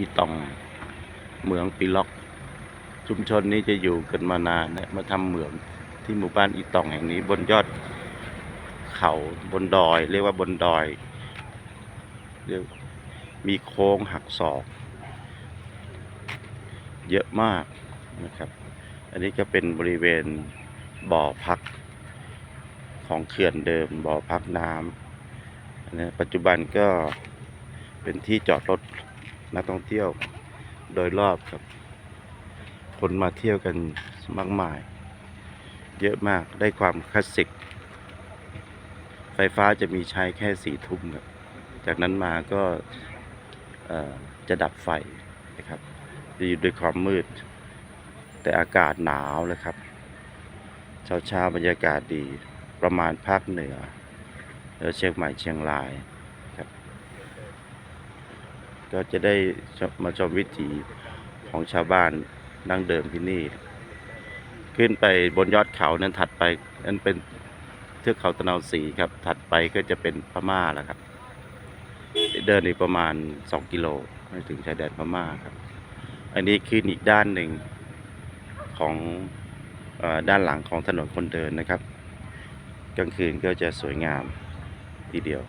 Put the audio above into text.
อีตองเหมืองปีล็อก ชุมชนนี้จะอยู่กันมานานนะมาทำเหมืองที่หมู่บ้านอีตองแห่งนี้ บนยอดเขาบนดอย เรียกว่าบนดอยเรียกมีโค้งหักศอก เยอะมากนะครับ อันนี้ก็เป็นบริเวณบ่อพักของเขื่อนเดิมบ่อพักน้ำนะปัจจุบันก็เป็นที่จอดรถ นักท่องเที่ยวโดยรอบครับ คนมาเที่ยวกันมากมาย เยอะมากได้ความคลาสสิก ไฟฟ้าจะมีใช้แค่สี่ทุ่มครับจากนั้นมาก็จะดับไฟนะครับจะอยู่ด้วยความมืด แต่อากาศหนาวเลยครับ เช้าเช้าๆบรรยากาศดีประมาณภาคเหนือแล้วเชียงใหม่เชียงราย ก็จะได้มาชมวิถีของชาวบ้านดั้งเดิมที่นี่ ขึ้นไปบนยอดเขานั้นถัดไปนั้นเป็นเทือกเขาตะนาวศรีครับ ถัดไปก็จะเป็นพม่าแล้วครับ เดินอีกประมาณ 2 กิโลไม่ถึงชายแดนพม่าครับ อันนี้คืออีกด้านหนึ่งของอด้านหลังของถนนคนเดินนะครับ กลางคืนก็จะสวยงามทีเดียว